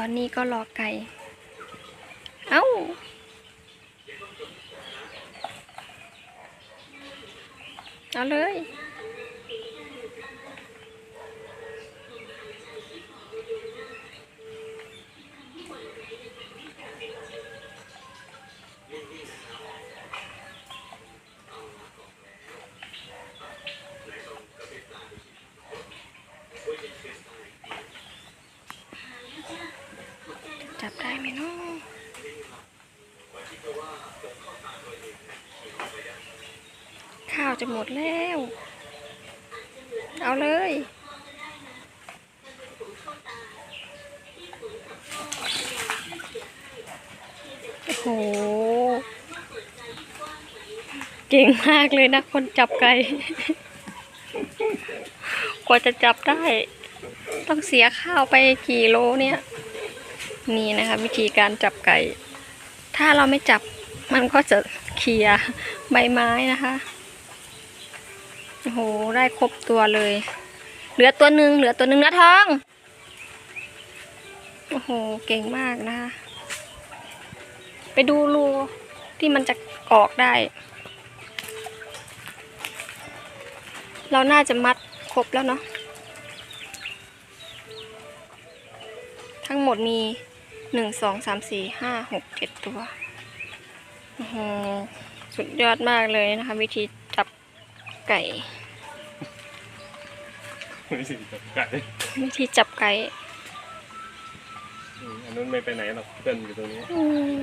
อนนี้ก็รอไก่ เอ้า เอาเลย จับได้ไหมเนาะข้าวจะหมดแล้ว เอาเลย โอ้โห เก่งมากเลยนะคนจับไก่ กว่าจะจับได้ ต้องเสียข้าวไปกี่โลเนี่ย นี่นะคะ วิธีการจับไก่ ถ้าเราไม่จับมันก็จะเคลียใบไม้นะคะโอ้โหได้ครบตัวเลย เหลือตัวหนึ่งเหลือตัวหนึ่งนะทองโอ้โหเก่งมากนะคะไปดูรูที่มันจะออกได้ เราน่าจะมัดครบแล้วเนาะ ทั้งหมดมีหนึ่งสองสามสี่ห้าหกเจ็ดตัวโอ้โหสุดยอดมากเลยนะคะ วิธีจับไก่ ไม่สิจับไก่วิธีจับไก่อืมอันนู้นไม่ไปไหนหรอกเพื่อนอยู่ตรงนี้ อืม